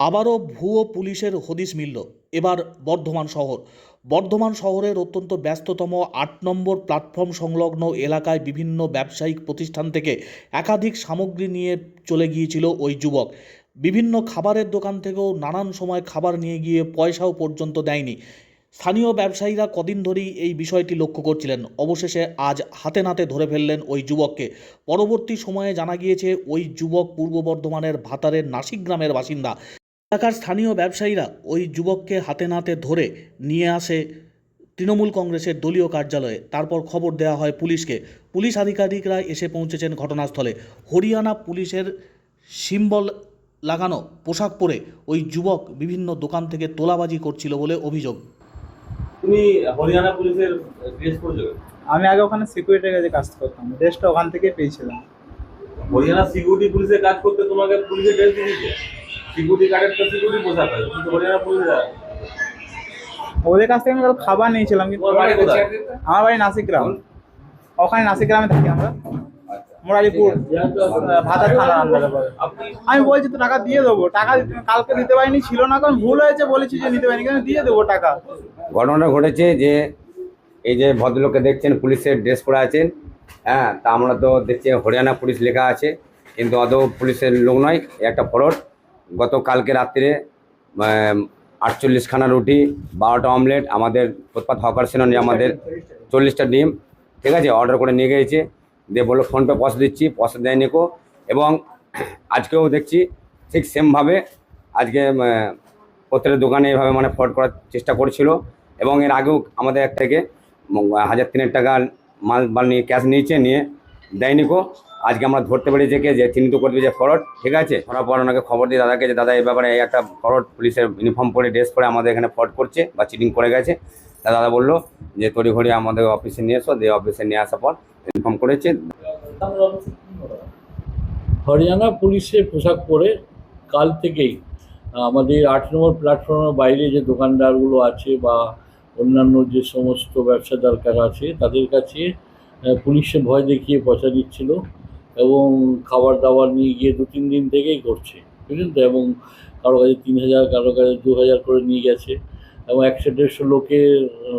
আবারও ভুয়ো পুলিশের হদিশ মিলল। এবার বর্ধমান শহর। বর্ধমান শহরের অত্যন্ত ব্যস্ততম আট নম্বর প্ল্যাটফর্ম সংলগ্ন এলাকায় বিভিন্ন ব্যবসায়িক প্রতিষ্ঠান থেকে একাধিক সামগ্রী নিয়ে চলে গিয়েছিল ওই যুবক। বিভিন্ন খাবারের দোকান থেকেও নানান সময় খাবার নিয়ে গিয়ে পয়সাও পর্যন্ত দেয়নি। স্থানীয় ব্যবসায়ীরা কদিন ধরেই এই বিষয়টি লক্ষ্য করছিলেন। অবশেষে আজ হাতে নাতে ধরে ফেললেন ওই যুবককে। পরবর্তী সময়ে জানা গিয়েছে, ওই যুবক পূর্ব বর্ধমানের ভাতারের নাসিক গ্রামের বাসিন্দা। এলাকার স্থানীয় ব্যবসায়ীরা ওই যুবককে হাতে নাতে ধরে নিয়ে আসে তৃণমূল কংগ্রেসের দলীয় কার্যালয়ে। তারপর খবর দেওয়া হয় পুলিশকে। পুলিশ আধিকারিকরা এসে পৌঁছেছেন ঘটনাস্থলে। হরিয়ানা পুলিশের সিম্বল লাগানো পোশাক পরে ওই যুবক বিভিন্ন দোকান থেকে তোলাবাজি করছিল বলে অভিযোগ। তুমি হরিয়ানা পুলিশের ড্রেস পরেছো আমি আগে ওখানে সিকিউরিটির কাছে কাজ করতাম। ড্রেসটা ওখান থেকে পেয়েছিলাম। হরিয়ানা সিকিউরিটি পুলিশের কাজ করতে তোমাকে পুলিশের ড্রেস দিয়েছে? সিকিউরিটি গার্ডের তো সিকিউরিটি পোশাক হয় কিন্তু হরিয়ানা পুলিশের ওদের কাছ থেকে আমি খাবার নিয়েছিলাম কিন্তু আমার বাড়ি নাসিক গ্রাম ওখানে নাসিক গ্রামে থাকি আমরা। মোরালিপুর ভাতার থানার আন্ডারে আমি বলছি তো টাকা দিয়ে দেবো টাকা কালকে দিতে পারিনি ছিল না কারণ ভুল হয়েছে বলেছি যে নিতে পারিনি কিন্তু দিয়ে দেবো টাকা। ঘটনাটা ঘটেছে যে এই যে ভদ্রলোককে দেখছেন পুলিশের ড্রেস পরে আছেন হ্যাঁ তা আমরা তো দেখছি হরিয়ানা পুলিশ লেখা আছে কিন্তু আদৌ পুলিশের লোক নয় একটা ফরড গত কালকে রাত্রে আটচল্লিশখানা রুটি, বারোটা অমলেট, আমাদের ফুটপাথ হকার সেনানি আমাদের চল্লিশটা ডিম, ঠিক আছে, অর্ডার করে নিয়ে গিয়েছে। দিয়ে বলল, ফোনপে পয়সা দিচ্ছি, পয়সা দেয়নি কো। এবং আজকেও দেখছি, ঠিক সেমভাবে আজকে প্রত্যেকের দোকানে এভাবে মানে ফ্রড করার চেষ্টা করছিল। এবং এর আগেও আমাদের এক থেকে হাজার তিনের টাকা মাল মাল নিয়ে, ক্যাশ নিয়েছে, নিয়ে দেয়নি কো। আজকে আমরা ধরতে পেরেছি কে? যে চিহ্নিত করবে যে ফরড ঠিক আছে? ধরার পর ওনাকে খবর দিয়ে দাদাকে যে দাদা এই ব্যাপারে একটা ফরড পুলিশের ইউনিফর্ম পরে ড্রেস পরে আমাদের এখানে ফ্রড করছে বা চিটিং করে গেছে। তা দাদা বলল যে, তড়ি ঘড়ি আমাদের অফিসে নিয়ে এসো, দিয়ে অফিসে নিয়ে আসার পর ইনফর্ম করেছে। হরিয়ানা পুলিশের পোশাক পরে কাল থেকেই আমাদের আট নম্বর প্ল্যাটফর্মের বাইরে যে দোকানদারগুলো আছে বা অন্যান্য যে সমস্ত ব্যবসাদার আছে, তাদের কাছে পুলিশে ভয় দেখিয়ে পচা দিচ্ছিল। এবং খাবার দাবার নিয়ে গিয়ে দু তিন দিন থেকেই করছে, বুঝলেন তো? এবং কারও কাছে তিন হাজার, কারও কাছে দু হাজার করে নিয়ে গেছে এবং একশো দেড়শো লোকে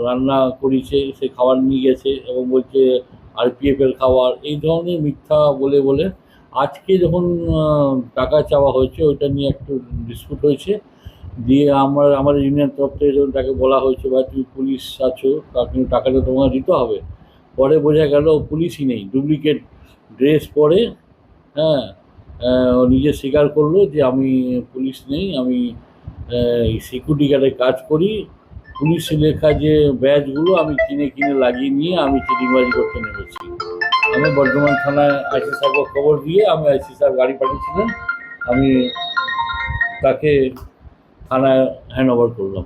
রান্না করেছে, সে খাবার নিয়ে গেছে এবং বলছে আরপিএফের খাবার, এই ধরনের মিথ্যা বলে বলে আজকে যখন টাকা চাওয়া হয়েছে, ওইটা নিয়ে একটু ডিসপুট হয়েছে। দিয়ে আমার, আমাদের ইউনিয়ন তরফ থেকে যখন তাকে বলা হয়েছে বা তুমি পুলিশ আছো, তার কিন্তু টাকাটা তোমাকে দিতে হবে। পরে বোঝা গেল পুলিশই নেই। ডুপ্লিকেট ড্রেস পরে হ্যাঁ ও নিজে স্বীকার করল যে আমি পুলিশ নেই, আমি সিকিউরিটি গার্ডে কাজ করি। পুলিশ লেখা যে ব্যাচগুলো আমি কিনে কিনে লাগিয়ে নিয়ে আমি চিটিংবাজি করতে নেমেছি। আমি বর্ধমান থানায় আইসি সাহেবকে খবর দিয়ে আমি আইসি সাহেব গাড়ি পাঠিয়েছিলেন। আমি তাকে থানায় হ্যান্ড করলাম।